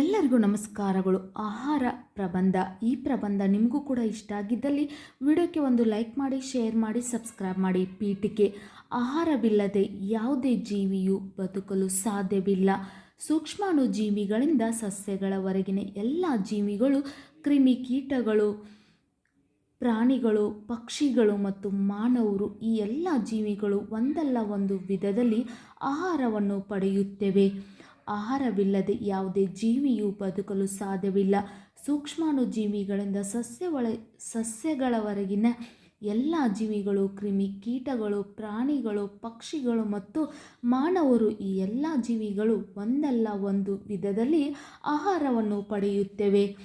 ಎಲ್ಲರಿಗೂ ನಮಸ್ಕಾರಗಳು. ಆಹಾರ ಪ್ರಬಂಧ, ಈ ಪ್ರಬಂಧ ನಿಮಗೂ ಕೂಡ ಇಷ್ಟ ಆಗಿದ್ದಲ್ಲಿ ವಿಡಿಯೋಕ್ಕೆ ಒಂದು ಲೈಕ್ ಮಾಡಿ, ಶೇರ್ ಮಾಡಿ, ಸಬ್ಸ್ಕ್ರೈಬ್ ಮಾಡಿ. ಪೀಠಿಕೆ, ಆಹಾರವಿಲ್ಲದೆ ಯಾವುದೇ ಜೀವಿಯು ಬದುಕಲು ಸಾಧ್ಯವಿಲ್ಲ. ಸೂಕ್ಷ್ಮಾಣು ಜೀವಿಗಳಿಂದ ಸಸ್ಯಗಳವರೆಗಿನ ಎಲ್ಲ ಜೀವಿಗಳು, ಕ್ರಿಮಿ ಕೀಟಗಳು, ಪ್ರಾಣಿಗಳು, ಪಕ್ಷಿಗಳು ಮತ್ತು ಮಾನವರು ಈ ಎಲ್ಲ ಜೀವಿಗಳು ಒಂದಲ್ಲ ಒಂದು ವಿಧದಲ್ಲಿ ಆಹಾರವನ್ನು ಪಡೆಯುತ್ತವೆ. ಆಹಾರವಿಲ್ಲದೆ ಯಾವುದೇ ಜೀವಿಯು ಬದುಕಲು ಸಾಧ್ಯವಿಲ್ಲ. ಸೂಕ್ಷ್ಮಾಣು ಜೀವಿಗಳಿಂದ ಸಸ್ಯವಳ ಸಸ್ಯಗಳವರೆಗಿನ ಎಲ್ಲ ಜೀವಿಗಳು, ಕ್ರಿಮಿ ಕೀಟಗಳು, ಪ್ರಾಣಿಗಳು, ಪಕ್ಷಿಗಳು ಮತ್ತು ಮಾನವರು ಈ ಎಲ್ಲ ಜೀವಿಗಳು ಒಂದಲ್ಲ ಒಂದು ವಿಧದಲ್ಲಿ ಆಹಾರವನ್ನು ಪಡೆಯುತ್ತೇವೆ.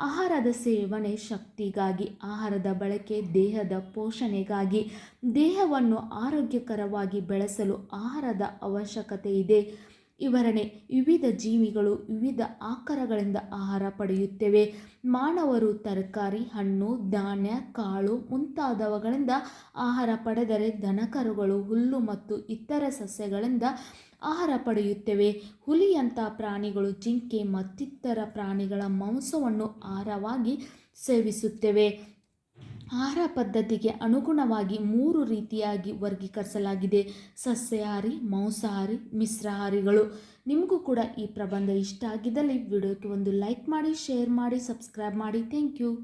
ಆಹಾರದ ಸೇವನೆ ಶಕ್ತಿಗಾಗಿ, ಆಹಾರದ ಬಳಕೆ ದೇಹದ ಪೋಷಣೆಗಾಗಿ, ದೇಹವನ್ನು ಆರೋಗ್ಯಕರವಾಗಿ ಬೆಳೆಸಲು ಆಹಾರದ ಅವಶ್ಯಕತೆ ಇದೆ. ಇವರಣೆ ವಿವಿಧ ಜೀವಿಗಳು ವಿವಿಧ ಆಕಾರಗಳಿಂದ ಆಹಾರ ಪಡೆಯುತ್ತೇವೆ. ಮಾನವರು ತರಕಾರಿ, ಹಣ್ಣು, ಧಾನ್ಯ, ಕಾಳು ಮುಂತಾದವುಗಳಿಂದ ಆಹಾರ ಪಡೆದರೆ ದನಕರುಗಳು, ಹುಲ್ಲು ಮತ್ತು ಇತರ ಸಸ್ಯಗಳಿಂದ ಆಹಾರ ಪಡೆಯುತ್ತೇವೆ. ಹುಲಿಯಂಥ ಪ್ರಾಣಿಗಳು ಜಿಂಕೆ ಮತ್ತಿತರ ಪ್ರಾಣಿಗಳ ಮಾಂಸವನ್ನು ಆಹಾರವಾಗಿ ಸೇವಿಸುತ್ತವೆ. ಆಹಾರ ಪದ್ಧತಿಗೆ ಅನುಗುಣವಾಗಿ ಮೂರು ರೀತಿಯಾಗಿ ವರ್ಗೀಕರಿಸಲಾಗಿದೆ. ಸಸ್ಯಾಹಾರಿ, ಮಾಂಸಾಹಾರಿ, ಮಿಶ್ರಹಾರಿಗಳು. ನಿಮಗೂ ಕೂಡ ಈ ಪ್ರಬಂಧ ಇಷ್ಟ ಆಗಿದ್ದಲ್ಲಿ ವಿಡಿಯೋಕ್ಕೆ ಒಂದು ಲೈಕ್ ಮಾಡಿ, ಶೇರ್ ಮಾಡಿ, ಸಬ್ಸ್ಕ್ರೈಬ್ ಮಾಡಿ. Thank you.